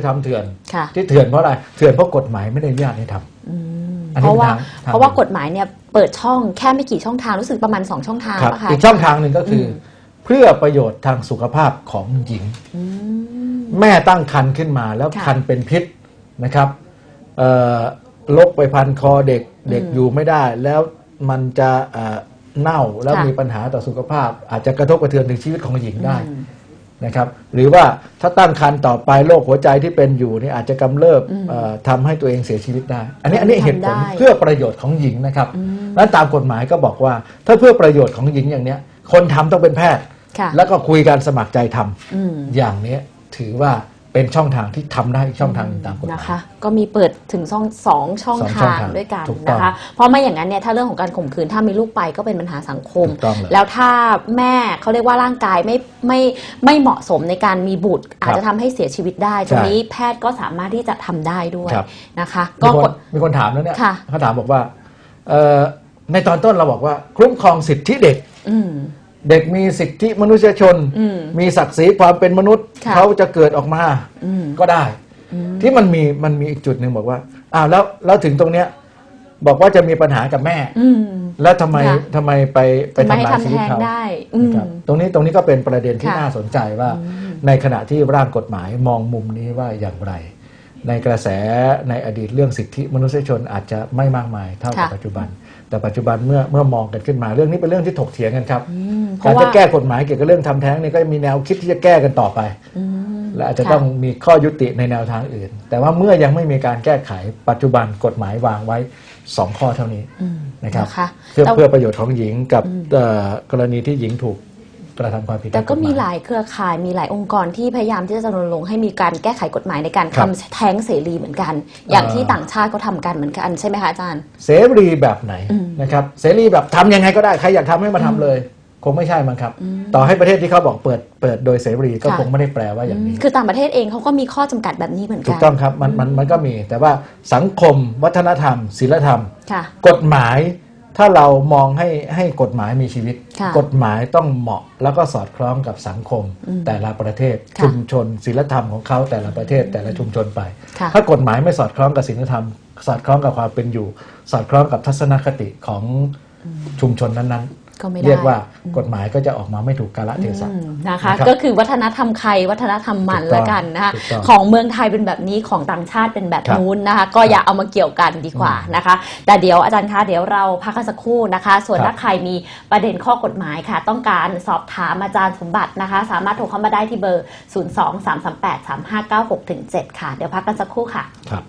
คือทำเถื่อน ค่ะ ที่เถื่อนเพราะอะไรเถื่อนเพราะกฎหมายไม่ได้อนุญาตให้ทำ อืมอันนี้เพราะว่า เป็นทางทางเพราะว่ากฎหมายเนี่ยเปิดช่องแค่ไม่กี่ช่องทางรู้สึกประมาณ2ช่องทางครับปะคะอีกช่องทางหนึ่งก็คืออม เพื่อประโยชน์ทางสุขภาพของหญิง อืม แม่ตั้งครรภ์ขึ้นมาแล้วค่ะครรภ์เป็นพิษนะครับเอ่อลกไปพันคอเด็กเด็กอืมอยู่ไม่ได้ แล้วมันจะเอ่อเน่าแล้วค่ะมีปัญหาต่อสุขภาพ อาจจะกระทบกระเทือนถึงชีวิตของหญิงได้ อืม นะครับหรือว่าถ้าตั้งครรภ์ต่อไปโรคหัวใจที่เป็นอยู่นี่อาจจะกำเริบอืมเอ่อทำให้ตัวเองเสียชีวิตได้ อันนี้อันนี้ทำเหตุผลได้ เพื่อประโยชน์ของหญิงนะครับอืมแล้วตามกฎหมายก็บอกว่า ถ้าเพื่อประโยชน์ของหญิงอย่างเนี้ยคนทำต้องเป็นแพทย์ ค่ะแล้วก็คุยกันสมัครใจทำอืม อย่างเนี้ยถือว่า เป็นช่องทางที่ทำได้อีกช่องทางหนึ่งตามกฎหมายนะคะก็มีเปิดถึงช่องสองช่องสองช่องทางทางด้วยกันถูกต้องนะคะเพราะไม่อย่างนั้นเนี่ยถ้าเรื่องของการข่มขืนถ้ามีลูกไปก็เป็นปัญหาสังคมถูกต้องเลยแล้วถ้าแม่เขาเรียกว่าร่างกายไม่ไม่ไม่เหมาะสมในการมีบุตร อาจจะทำให้เสียชีวิตได้ตรงนี้แพทย์ก็สามารถที่จะทำได้ด้วยครับนะคะมีก็คกนดมีคนถามแล้วเนี่ยค่ะเขาถามบอกว่าเอ่อในตอนต้นเราบอกว่า คุ้มครองสิทธิเด็กอืม เด็กมีสิทธิมนุษยชน อืมมีศักดิ์ศรีความเป็นมนุษย์ ค่ะ เขาจะเกิดออกมาอืม ก็ได้อืมที่มันมีมันมีอีกจุดหนึ่งบอกว่าอ้าวแล้วแล้วถึงตรงเนี้ยบอกว่าจะมีปัญหากับแม่ อืม แล้วทำไมค่ะทำไมไปไปจะไม่ให้ทำลายทำชีวิตแท้งเขาได้อืม นะครับตรงนี้ตรงนี้ก็เป็นประเด็นที่ค่ะน่าสนใจว่า ในขณะที่ร่างกฎหมายมองมุมนี้ว่าอย่างไร ในกระแสในอดีตเรื่องสิทธิมนุษยชนอาจจะไม่มากมายเท่ากับค่ะปัจจุบัน แต่ปัจจุบันเมื่อเมื่อมองกันขึ้นมาเรื่องนี้เป็นเรื่องที่ถกเถียงกันครับอืมเพการราะว่าจะแก้กฎหมายเกี่ยวกับเรื่องทำแท้งนี่ก็มีแนวคิดที่จะแก้กันต่อไปอืมและอาจจะค่ะต้องมีข้อยุติในแนวทางอื่น แต่ว่าเมื่อยังไม่มีการแก้ไขปัจจุบันกฎหมายวางไว้สองข้อเท่านี้อืมนะครับนะคะเพื่อแต่เพื่อประโยชน์ของหญิงกับเอ่อกรณีที่หญิงถูก กระทำความผิดแต่ก็ทางฎหมียหลายเครือข่ายมีหลายองค์กรที่พยายามที่จะรณรงค์ให้มีการแก้ไขกฎหมายในการครัทำบแท้งเสรีเหมือนกัน อย่างเอ่อที่ต่างชาติเขาทำกันเหมือนกันใช่ไหมคะอาจารย์ เสรีแบบไหนอืมนะครับเสรีแบบทำยังไงก็ได้ใครอยากทำให้มาทำเลยคงไม่ใช่มั้งครับอืมต่อให้ประเทศที่เขาบอกเปิดเปิดโดยเสรีก็ค่ะคงไม่ได้แปลว่าอย่างนี้ คือต่างประเทศเองเขาก็มีข้อจำกัดแบบนี้เหมือนถูกักนต้องครับ มันมันมันก็มี แต่ว่าสังคม วัฒนธรรมศีลธรรมค่ะกฎหมาย ถ้าเรามองให้ให้กฎหมายมีชีวิตค่ะกฎหมายต้องเหมาะแล้วก็สอดคล้องกับสังคมอืมแต่ละประเทศค่ะชุมชนศีลธรรมของเขาแต่ละประเทศแต่ละชุมชนไปค่ะถ้ากฎหมายไม่สอดคล้องกับศีลธรรม สอดคล้องกับความเป็นอยู่ สอดคล้องกับทัศนคติของชุมชนนั้น ก็ไม่ๆได้ เรียกว่ากฎหมายก็จะออกมาไม่ถูกกาลเทศะอืมนะคะนะครับก็คือวัฒนธรรมใครวัฒนธรรมมันถูกต้องละกันนะคะถูกต้องของเมืองไทยเป็นแบบนี้ของต่างชาติเป็นแบบครับนู้นนะคะ ก็อย่าเอามาเกี่ยวกันดีกว่านะคะ แต่เดี๋ยวอาจารย์คะเดี๋ยวเราพักกันสักครู่นะคะ ส่วนครับถ้าใครมีประเด็นข้อกฎหมายค่ะ ต้องการสอบถามอาจารย์สมบัตินะคะ สามารถโทรเข้ามาได้ที่เบอร์ 0 2 3 3 8 3 5 9 6 7 ค่ะ เดี๋ยวพักกันสักครู่ค่ะครับ